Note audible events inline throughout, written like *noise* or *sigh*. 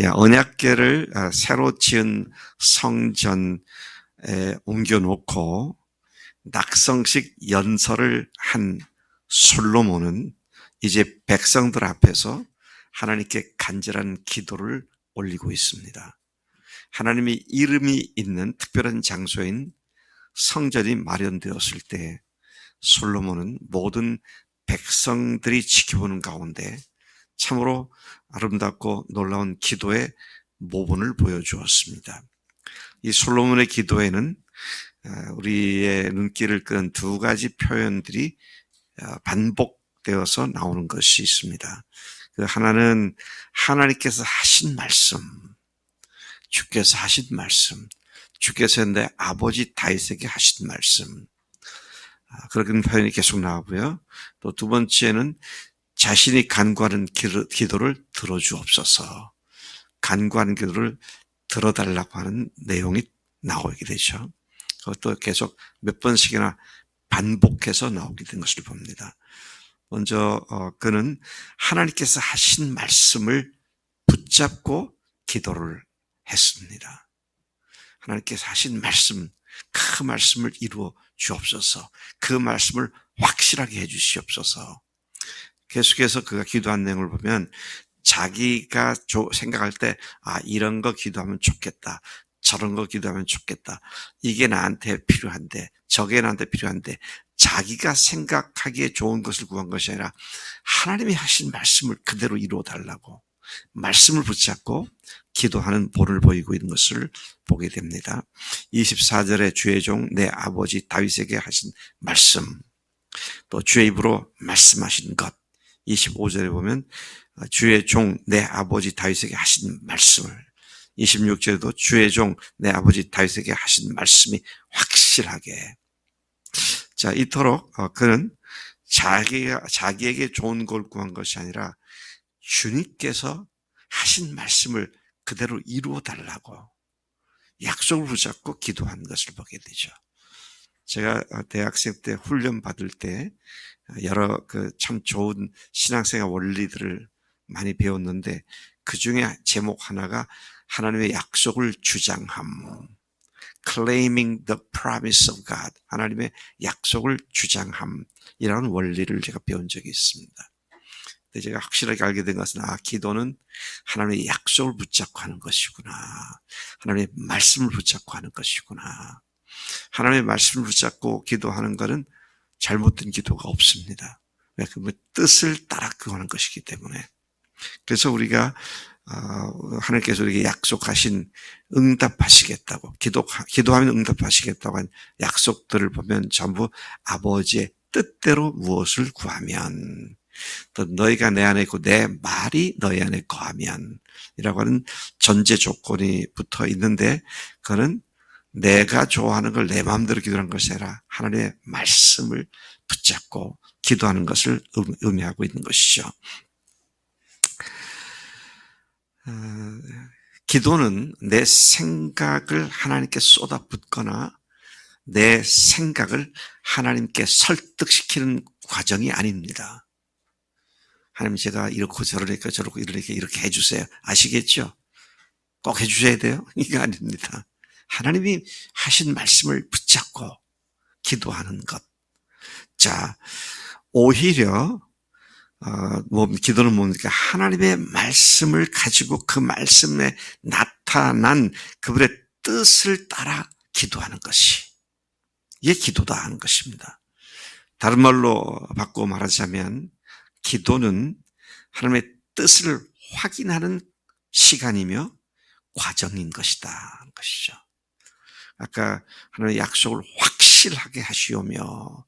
야, 언약계를 아, 새로 지은 성전에 옮겨 놓고 낙성식 연설을 한 솔로몬은 이제 백성들 앞에서 하나님께 간절한 기도를 올리고 있습니다. 하나님의 이름이 있는 특별한 장소인 성전이 마련되었을 때 솔로몬은 모든 백성들이 지켜보는 가운데 참으로 아름답고 놀라운 기도의 모본을 보여주었습니다. 이 솔로몬의 기도에는 아, 우리의 눈길을 끄는 두 가지 표현들이 아, 반복되어서 나오는 것이 있습니다. 그 하나는 하나님께서 하신 말씀, 주께서 하신 말씀, 주께서 내 아버지 다윗에게 하신 말씀, 아, 그런 표현이 계속 나오고요. 또 두 번째는 자신이 간구하는 기도를 들어주옵소서. 간구하는 기도를 들어달라고 하는 내용이 나오게 되죠. 그것도 계속 몇 번씩이나 반복해서 나오게 된 것을 봅니다. 먼저 어, 그는 하나님께서 하신 말씀을 붙잡고 기도를 했습니다. 하나님께서 하신 말씀, 그 말씀을 이루어 주옵소서. 그 말씀을 확실하게 해 주시옵소서. 계속해서 그가 기도한 내용을 보면 자기가 생각할 때, 아, 이런 거 기도하면 좋겠다. 저런 거 기도하면 좋겠다. 이게 나한테 필요한데, 저게 나한테 필요한데, 자기가 생각하기에 좋은 것을 구한 것이 아니라 하나님이 하신 말씀을 그대로 이루어 달라고 말씀을 붙잡고 기도하는 본을 보이고 있는 것을 보게 됩니다. 24절에 주의 종 내 아버지 다윗에게 하신 말씀, 또 주의 입으로 말씀하신 것, 25절에 보면 주의 종 내 아버지 다윗에게 하신 말씀을 26절에도 주의 종 내 아버지 다윗에게 하신 말씀이 확실하게 자 이토록 어, 그는 자기가 자기에게 좋은 걸 구한 것이 아니라 주님께서 하신 말씀을 그대로 이루어 달라고 약속을 붙잡고 기도한 것을 보게 되죠. 제가 대학생 때 훈련 받을 때 여러 그 참 좋은 신앙생활 원리들을 많이 배웠는데 그 중에 제목 하나가 하나님의 약속을 주장함. claiming the promise of God. 하나님의 약속을 주장함이라는 원리를 제가 배운 적이 있습니다. 근데 제가 확실하게 알게 된 것은 아 기도는 하나님의 약속을 붙잡고 하는 것이구나. 하나님의 말씀을 붙잡고 하는 것이구나. 하나님의 말씀을 붙잡고 기도하는 것은 잘못된 기도가 없습니다. 왜? 그 뜻을 따라 그하는 것이기 때문에. 그래서 우리가 어, 하나님께서 우리에게 약속하신 응답하시겠다고 기도 기도하면 응답하시겠다고 한 약속들을 보면 전부 아버지의 뜻대로 무엇을 구하면 또 너희가 내 안에 있고 내 말이 너희 안에 거하면 이라고 하는 전제 조건이 붙어 있는데 그거는 내가 좋아하는 걸 내 마음대로 기도하는 것이 아니라 하나님의 말씀을 붙잡고 기도하는 것을 의미하고 있는 것이죠. 어, 기도는 내 생각을 하나님께 쏟아붓거나 내 생각을 하나님께 설득시키는 과정이 아닙니다. 하나님 제가 이렇고 저러니까 저렇고 이러니까 이렇게 해주세요. 아시겠죠? 꼭 해주셔야 돼요? *laughs* 이게 아닙니다. 하나님이 하신 말씀을 붙잡고 기도하는 것. 자, 오히려 어, 뭐, 기도는 뭡니까? 하나님의 말씀을 가지고 그 말씀에 나타난 그분의 뜻을 따라 기도하는 것이, 이게 기도다 하는 것입니다. 다른 말로 바꿔 말하자면, 기도는 하나님의 뜻을 확인하는 시간이며 과정인 것이다 하는 것이죠. 아까 하나님의 약속을 확실하게 하시오며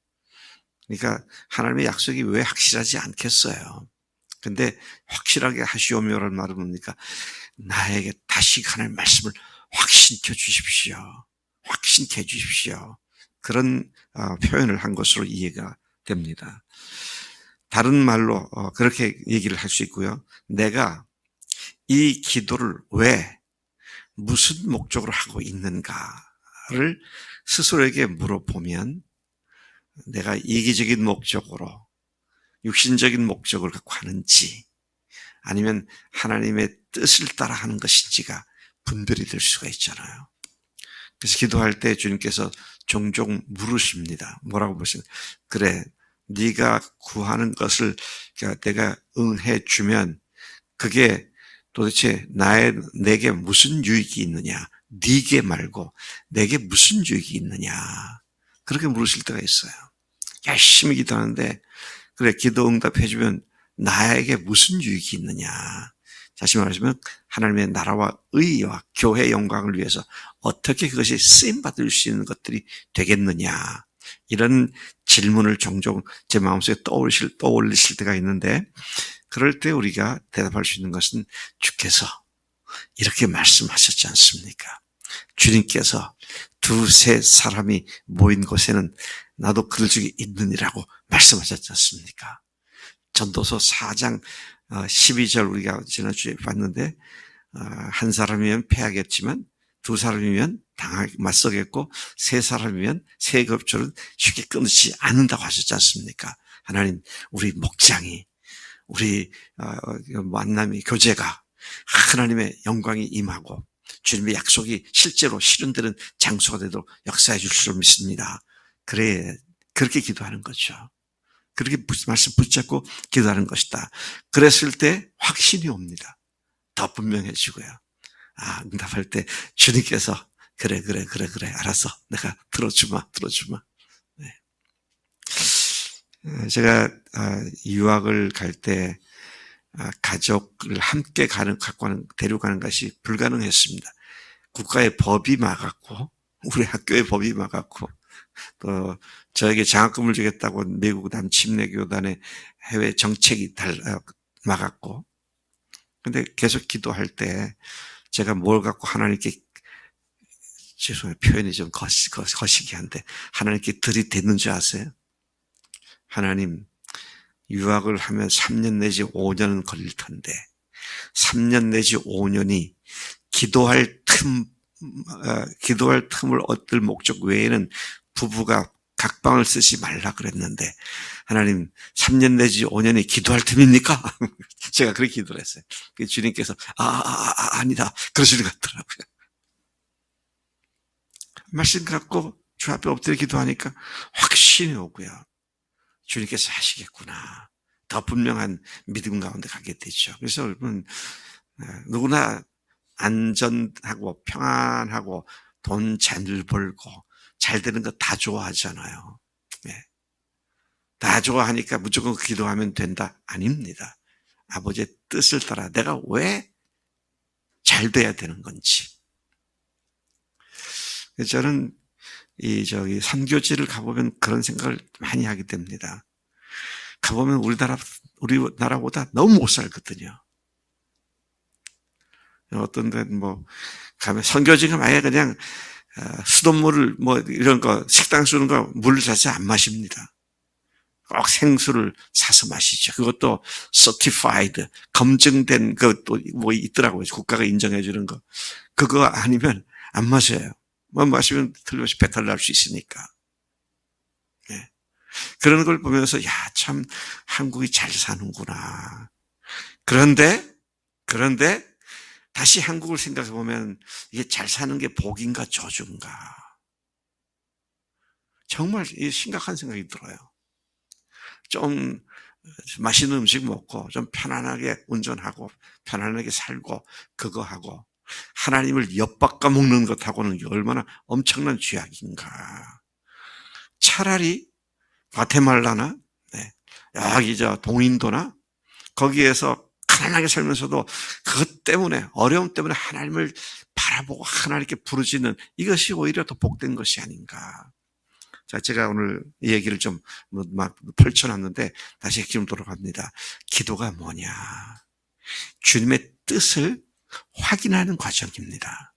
그러니까 하나님의 약속이 왜 확실하지 않겠어요? 근데 확실하게 하시오며라는 말은 뭡니까? 나에게 다시 하나님 말씀을 확신켜 주십시오. 확신케 해 주십시오. 그런 어, 표현을 한 것으로 이해가 됩니다. 다른 말로 어, 그렇게 얘기를 할 수 있고요. 내가 이 기도를 왜 무슨 목적으로 하고 있는가 를 스스로에게 물어보면 내가 이기적인 목적으로 육신적인 목적을 갖고 하는지 아니면 하나님의 뜻을 따라 하는 것인지가 분별이 될 수가 있잖아요. 그래서 기도할 때 주님께서 종종 물으십니다. 뭐라고 물으시냐. 그래, 네가 구하는 것을 내가 응해 주면 그게 도대체 나의 내게 무슨 유익이 있느냐? 네게 말고 내게 무슨 유익이 있느냐? 그렇게 물으실 때가 있어요. 열심히 기도하는데 그래 기도 응답해 주면 나에게 무슨 유익이 있느냐? 다시 말하자면 하나님의 나라와 의와 교회 영광을 위해서 어떻게 그것이 쓰임 받을 수 있는 것들이 되겠느냐? 이런 질문을 종종 제 마음속에 떠올리실, 떠올리실 때가 있는데 그럴 때 우리가 대답할 수 있는 것은 주께서 이렇게 말씀하셨지 않습니까? 주님께서 두세 사람이 모인 곳에는 나도 그들 중에 있느니라고 말씀하셨지 않습니까? 전도서 4장 12절 어, 우리가 지난주에 봤는데 어, 한 사람이면 패하겠지만 두 사람이면 당하게 맞서겠고 세 사람이면 세 급조는 쉽게 끊지 않는다고 하셨지 않습니까? 하나님 우리 목장이 우리 어, 만남이 교제가 하나님의 영광이 임하고 주님의 약속이 실제로 실현되는 장소가 되도록 역사해 줄 줄 믿습니다. 그래 그렇게 기도하는 거죠. 그렇게 말씀 붙잡고 기도하는 것이다. 그랬을 때 확신이 옵니다. 더 분명해지고요. 아, 응답할 때 주님께서 그래, 그래, 그래, 그래, 알았어. 내가 들어주마, 들어주마. 네. 어, 제가 아, 유학을 갈때 아, 가족을 함께 가는, 갖고 가는, 데려가는 것이 불가능했습니다. 국가의 법이 막았고, 우리 학교의 법이 막았고, 또 저에게 장학금을 주겠다고 미국 남침례 교단의 해외 정책이 달, 어, 막았고, 근데 계속 기도할 때 제가 뭘 갖고 하나님께 죄송해요. 표현이 좀 거시, 거시기한데 하나님께 들이댔는 줄 아세요? 하나님, 유학을 하면 3년 내지 5년은 걸릴 텐데 3년 내지 5년이 기도할 틈, 어, 기도할 틈을 얻을 목적 외에는 부부가 각방을 쓰지 말라 그랬는데 하나님 3년 내지 5년이 기도할 틈입니까? *laughs* 제가 그렇게 기도를 했어요. 그 주님께서 아, 아, 아 아 니다 그러시는 것 같더라고요. 말씀 갖고 주 앞에 엎드려 기도하니까 확신이 오고요. 주님께서 하시겠구나. 더 분명한 믿음 가운데 가게 되죠. 그래서 여러분 어, 누구나 안전하고 평안하고 돈 잘 벌고 잘 되는 거 다 좋아하잖아요. 네. 다 좋아하니까 무조건 기도하면 된다? 아닙니다. 아버지의 뜻을 따라 내가 왜 잘 돼야 되는 건지. 저는 이 저기 선교지를 가보면 그런 생각을 많이 하게 됩니다. 가보면 우리나라 우리나라보다 너무 못 살거든요. 어떤 데는 뭐 가면 선교지가 만약 그냥 어, 수돗물을 뭐 이런 거 식당 쓰는 거 물 자체 안 마십니다. 꼭 생수를 사서 마시죠. 그것도 certified 검증된 것도 뭐 있더라고요. 국가가 인정해 주는 거. 그거 아니면 안 마셔요. 뭐 마시면 틀림없이 배탈 날 수 있으니까. 네. 그런 걸 보면서 야 참 한국이 잘 사는구나. 그런데 그런데 다시 한국을 생각해 보면 이게 잘 사는 게 복인가 저주인가. 정말 심각한 생각이 들어요. 좀 맛있는 음식 먹고 좀 편안하게 운전하고 편안하게 살고 그거 하고 하나님을 엿바꿔 먹는 것하고는 얼마나 엄청난 죄악인가. 차라리 과테말라나 네, 여기 저 동인도나 거기에서 가난하게 살면서도 그것 때문에 어려움 때문에 하나님을 바라보고 하나님께 부르짖는 이것이 오히려 더 복된 것이 아닌가. 자, 제가 오늘 이 얘기를 좀 막 펼쳐놨는데 다시 핵심 돌아갑니다. 기도가 뭐냐? 주님의 뜻을 확인하는 과정입니다.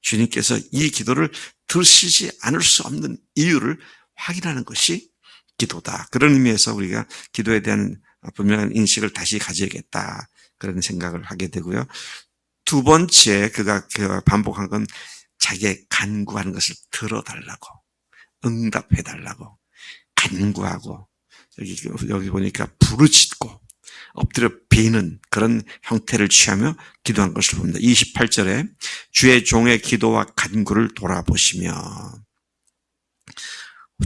주님께서 이 기도를 들으시지 않을 수 없는 이유를 확인하는 것이 기도다. 그런 의미에서 우리가 기도에 대한 분명한 인식을 다시 가져야겠다. 그런 생각을 하게 되고요. 두 번째 그가 반복한 건 자기의 간구하는 것을 들어달라고 응답해달라고 간구하고 여기 여기 보니까 부르짖고 엎드려 비는 그런 형태를 취하며 기도한 것을 봅니다. 28절에 주의 종의 기도와 간구를 돌아보시며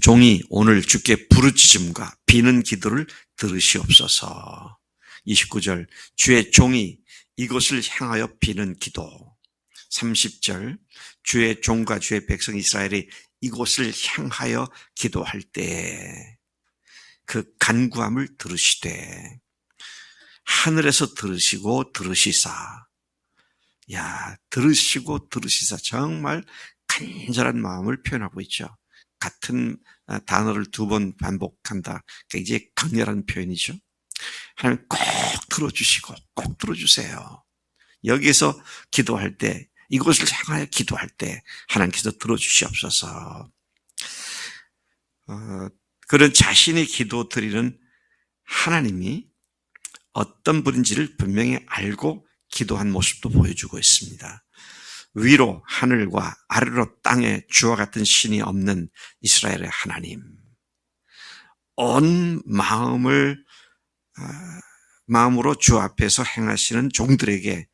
종이 오늘 주께 부르짖음과 비는 기도를 들으시옵소서. 29절 주의 종이 이것을 향하여 비는 기도. 30절 주의 종과 주의 백성 이스라엘이 이곳을 향하여 기도할 때그 간구함을 들으시되 하늘에서 들으시고 들으시사 야 들으시고 들으시사 정말 간절한 마음을 표현하고 있죠. 같은 어, 단어를 두 번 반복한다. 굉장히 강렬한 표현이죠. 하나님 꼭 들어주시고 꼭 들어주세요. 여기서 기도할 때 이곳을 향하여 기도할 때 하나님께서 들어주시옵소서. 어, 그런 자신의 기도 드리는 하나님이 어떤 분인지를 분명히 알고 기도한 모습도 보여주고 있습니다. 위로 하늘과 아래로 땅에 주와 같은 신이 없는 이스라엘의 하나님. 온 마음을 어, 마음으로 주 앞에서 행하시는 종들에게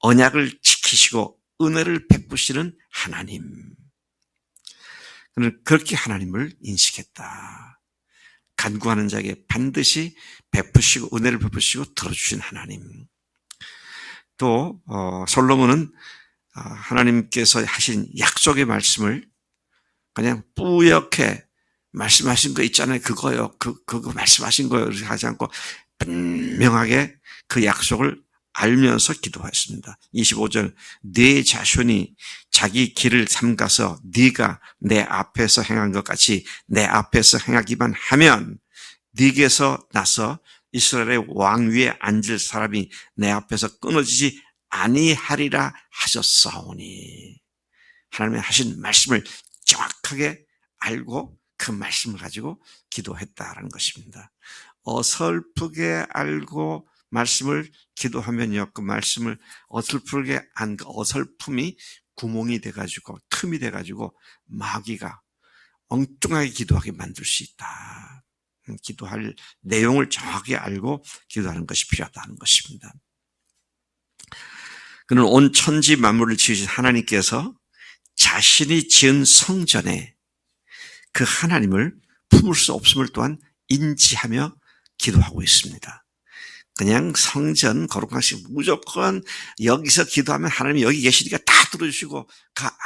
언약을 지키시고 은혜를 베푸시는 하나님. 그렇게 하나님을 인식했다. 간구하는 자에게 반드시 베푸시고 은혜를 베푸시고 들어주신 하나님. 또 어, 솔로몬은 어, 하나님께서 하신 약속의 말씀을 그냥 뿌옇게 말씀하신 거 있잖아요. 그거요. 그, 그거 말씀하신 거요. 하지 않고 분명하게 그 약속을 알면서 기도했습니다. 25절 네 자손이 자기 길을 삼가서 네가 내 앞에서 행한 것 같이 내 앞에서 행하기만 하면 네게서 나서 이스라엘의 왕 위에 앉을 사람이 내 앞에서 끊어지지 아니하리라 하셨사오니 하나님의 하신 말씀을 정확하게 알고 그 말씀을 가지고 기도했다라는 것입니다. 어설프게 알고 말씀을 기도하면요, 그 말씀을 어설프게 안, 그 어설픔이 구멍이 돼가지고, 틈이 돼가지고, 마귀가 엉뚱하게 기도하게 만들 수 있다. 음, 기도할 내용을 정확히 알고 기도하는 것이 필요하다는 것입니다. 그는 온 천지 만물을 지으신 하나님께서 자신이 지은 성전에 그 하나님을 품을 수 없음을 또한 인지하며 기도하고 있습니다. 그냥 성전 거룩한 시 무조건 여기서 기도하면 하나님이 여기 계시니까 다 들어주시고가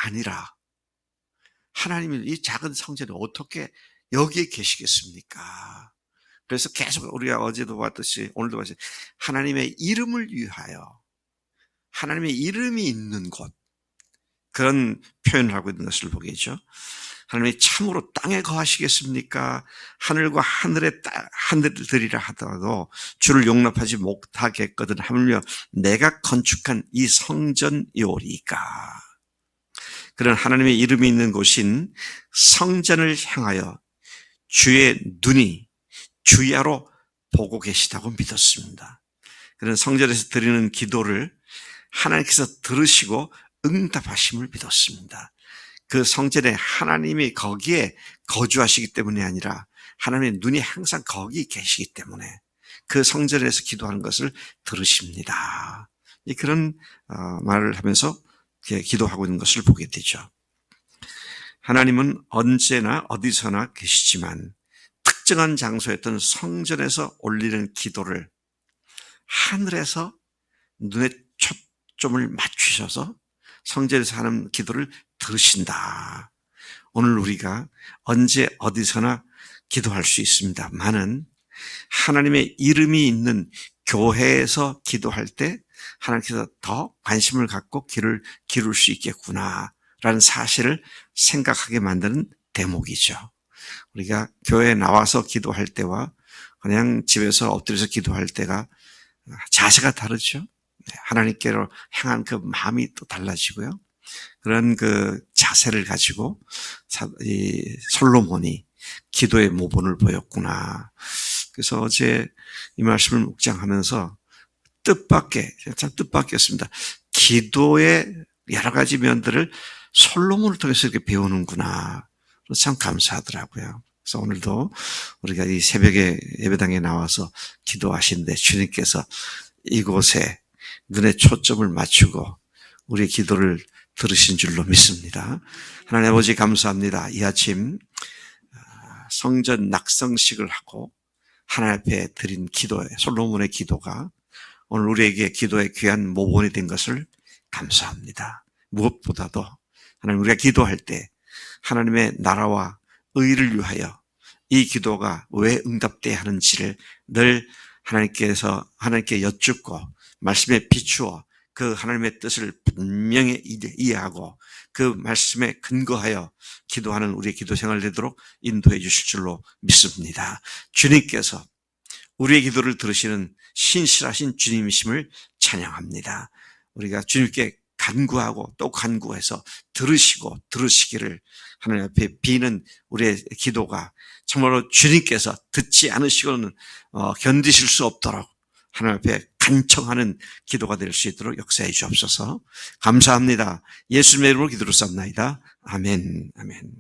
아니라 하나님이 이 작은 성전에 어떻게 여기에 계시겠습니까? 그래서 계속 우리가 어제도 봤듯이 오늘도 봤듯이 하나님의 이름을 위하여 하나님의 이름이 있는 곳 그런 표현을 하고 있는 것을 보겠죠. 하나님이 참으로 땅에 거하시겠습니까? 하늘과 하늘의 하늘들이라 하더라도 주를 용납하지 못하겠거든 하물며 내가 건축한 이 성전이오리까. 그런 하나님의 이름이 있는 곳인 성전을 향하여 주의 눈이 주야로 보고 계시다고 믿었습니다. 그런 성전에서 드리는 기도를 하나님께서 들으시고 응답하심을 믿었습니다. 그 성전에 하나님이 거기에 거주하시기 때문이 아니라 하나님의 눈이 항상 거기 계시기 때문에 그 성전에서 기도하는 것을 들으십니다. 그런 어, 말을 하면서 기도하고 있는 것을 보게 되죠. 하나님은 언제나 어디서나 계시지만 특정한 장소였던 성전에서 올리는 기도를 하늘에서 눈에 초점을 맞추셔서 성전에서 하는 기도를 들으신다. 오늘 우리가 언제 어디서나 기도할 수 있습니다. 많은 하나님의 이름이 있는 교회에서 기도할 때 하나님께서 더 관심을 갖고 길을 기룰 수 있겠구나라는 사실을 생각하게 만드는 대목이죠. 우리가 교회에 나와서 기도할 때와 그냥 집에서 엎드려서 기도할 때가 자세가 다르죠. 네, 하나님께로 향한 그 마음이 또 달라지고요. 그런 그 자세를 가지고 이 솔로몬이 기도의 모본을 보였구나. 그래서 어제 이 말씀을 묵장하면서 뜻밖의 참 뜻밖이었습니다. 기도의 여러 가지 면들을 솔로몬을 통해서 이렇게 배우는구나. 참 감사하더라고요. 그래서 오늘도 우리가 이 새벽에 예배당에 나와서 기도하신데 주님께서 이곳에 눈에 초점을 맞추고 우리의 기도를 들으신 줄로 믿습니다. 하나님 아버지 감사합니다. 이 아침 아, 성전 낙성식을 하고 하나님 앞에 드린 기도에 솔로몬의 기도가 오늘 우리에게 기도의 귀한 모본이 된 것을 감사합니다. 무엇보다도 하나님 우리가 기도할 때 하나님의 나라와 의를 위하여 이 기도가 왜 응답돼야 하는지를 늘 하나님께서 하나님께 여쭙고 말씀에 비추어 그 하나님의 뜻을 분명히 이해하고 그 말씀에 근거하여 기도하는 우리의 기도 생활 되도록 인도해 주실 줄로 믿습니다. 주님께서 우리의 기도를 들으시는 신실하신 주님이심을 찬양합니다. 우리가 주님께 간구하고 또 간구해서 들으시고 들으시기를 하나님 앞에 비는 우리의 기도가 정말로 주님께서 듣지 않으시고는 어, 견디실 수 없도록 하나님 앞에 간청하는 기도가 될 수 있도록 역사해 주옵소서. 감사합니다. 예수님의 이름으로 기도를 쌉나이다. 아멘. 아멘.